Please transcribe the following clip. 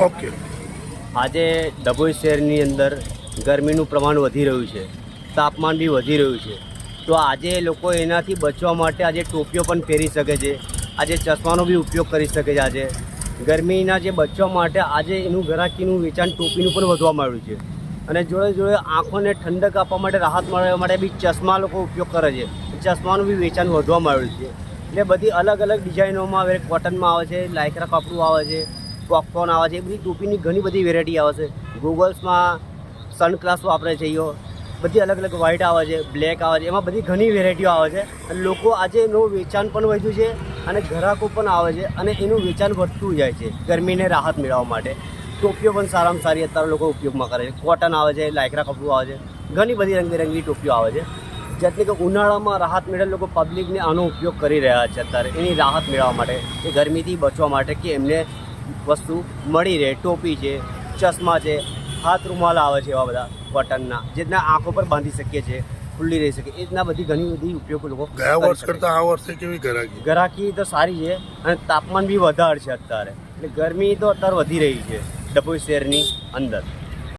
Okay. આજે ડભોઈ શહેરની અંદર ગરમીનું પ્રમાણ વધી રહ્યું છે, તાપમાન બી વધી રહ્યું છે. તો આજે લોકો એનાથી બચવા માટે આજે ટોપીઓ પણ પહેરી શકે છે, આજે ચશ્માનો બી ઉપયોગ કરી શકે છે આજે. ગરમીના જે બચવા માટે આજે એનું ગરાકીનું વેચાણ ટોપીનું પણ વધવા માંડ્યું છે. અને જોડે જોડે આંખોને ઠંડક આપવા માટે, રાહત મળવા માટે બી ચશ્મા લોકો ઉપયોગ કરે છે. ચશ્માનું બી વેચાણ વધવા માંડ્યું છે. એટલે બધી અલગ અલગ ડિઝાઇનોમાં હવે કોટનમાં આવે છે, લાયકરા કપડું આવે છે. પોપકોર્ન આવે છે. એ બધી ટોપીની ઘણી બધી વેરાયટી આવે છે. ગૂગલ્સમાં સનગ્લાસ વાપરે છે ઈઓ બધી અલગ અલગ વ્હાઇટ આવે છે બ્લેક આવે છે. એમાં બધી ઘણી વેરાયટીઓ આવે છે. અને લોકો આજે એનું વેચાણ પણ વધ્યું છે અને ગ્રાહકો પણ આવે છે અને એનું વેચાણ વધતું જાય છે ગરમીને રાહત મેળવવા માટે. ટોપીઓ પણ સારામાં સારી અત્યારે લોકો ઉપયોગમાં કરે છે. કોટન આવે છે, લાયકરા કપડું આવે છે. ઘણી બધી રંગબેરંગી ટોપીઓ આવે છે. જેટલી કે ઉનાળામાં રાહત મેળવે લોકો પબ્લિકને આનો ઉપયોગ કરી રહ્યા છે અત્યારે. એની રાહત મેળવવા માટે, એ ગરમીથી બચવા માટે કે એમને વસ્તુ મળી રહે ટોપી છે ચશ્મા છે હાથ રૂમાલ આવે છે એવા બધા કોટનના જેના આંખો પર બાંધી શકીએ છીએ ખુલ્લી રહી શકે એ રીતના બધી ઘણી બધી ઉપયોગ લોકો ગયા વર્ષ. કરતાં આ વર્ષે કેવી ગરાકી ગરાકી તો સારી છે અને તાપમાન બી વધારે છે અત્યારે. એટલે ગરમી તો અત્યારે વધી રહી છે ડભોઈ શહેરની અંદર.